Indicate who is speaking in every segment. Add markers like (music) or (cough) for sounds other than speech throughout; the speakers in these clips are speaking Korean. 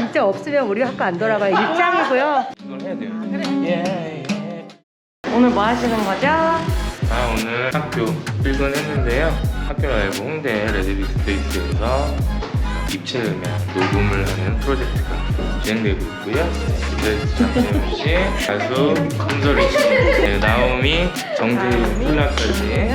Speaker 1: 진짜 없으면 우리 학교 안 돌아가요. 일장이고요.
Speaker 2: 이걸 해야 돼요. 예, 예.
Speaker 1: 오늘 뭐 하시는 거죠?
Speaker 2: 아 오늘 학교 출근했는데요. 학교 라이브 홍대 레드비 스페이스에서 입체 음향 녹음을 하는 프로젝트가 진행되고 있고요. 기타리스트 장세현 씨, 가수 손소리 씨, 네, 나오미, 정재희, 콜라까지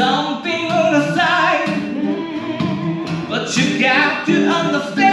Speaker 3: something on the side, but you got to understand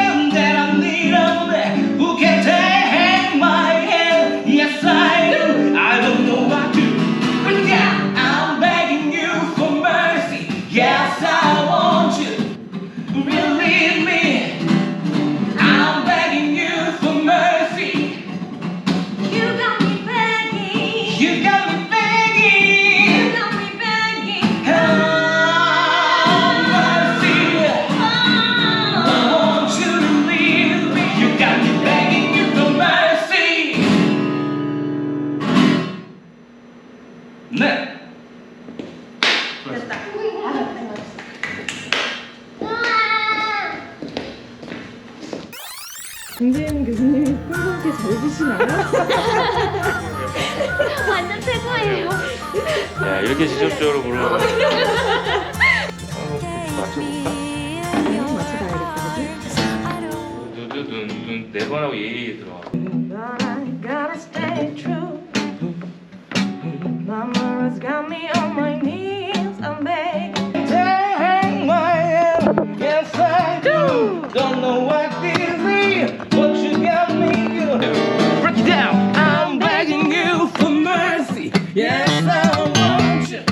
Speaker 3: 네.
Speaker 4: 김재현 교수님이 꿀벌게 잘 드시나요?
Speaker 5: 완전 최고예요.
Speaker 2: 야 이렇게 직접적으로 어, 맞
Speaker 3: Yes, I want you.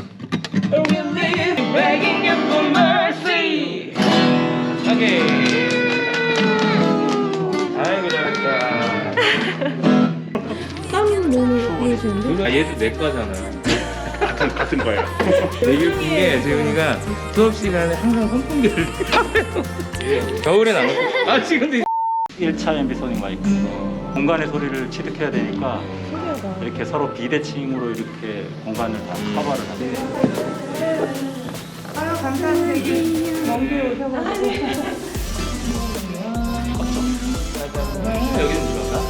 Speaker 3: Really begging you for mercy.
Speaker 2: 오케이. 아이고 잘했다.
Speaker 4: 다른 몸을 보여주는데
Speaker 2: 아 얘도 내 거잖아. 같은 같은 거예요. 되게 웃긴 게 재훈이가 수업 시간에 항상 선풍기를 겨울엔 안 오고. 아 지금도 (laughs)
Speaker 6: 1차 앰비소닉 마이크 공간의 소리를 취득해야 되니까 이렇게 서로 비대칭으로 이렇게 공간을 다 커버를 하게
Speaker 1: 아유 감사합니다. 먼길 오셔가지고.
Speaker 2: 여기는 들어가?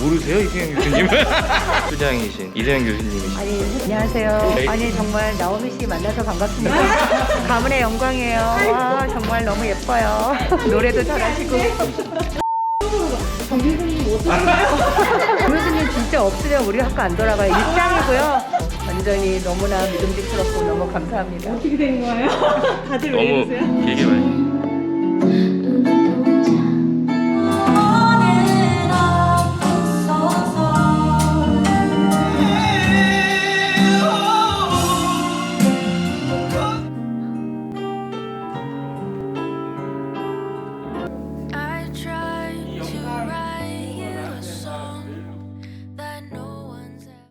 Speaker 2: 모르세요 이세영 교수님? (laughs) 수장이신 이세영 교수님이신.
Speaker 1: 아니 안녕하세요. 아니 정말 나오미 씨 만나서 반갑습니다. (laughs) 가문의 영광이에요. 와 정말 너무 예뻐요. 노래도 잘하시고. (laughs) 교수님 진짜 없으면 우리 학교 안 돌아가요. 일장이고요. 완전히 너무나 믿음직스럽고 너무 감사합니다.
Speaker 4: 어떻게 된 거예요? (laughs) 다들 왜 이러세요?
Speaker 2: 너무 길게 말.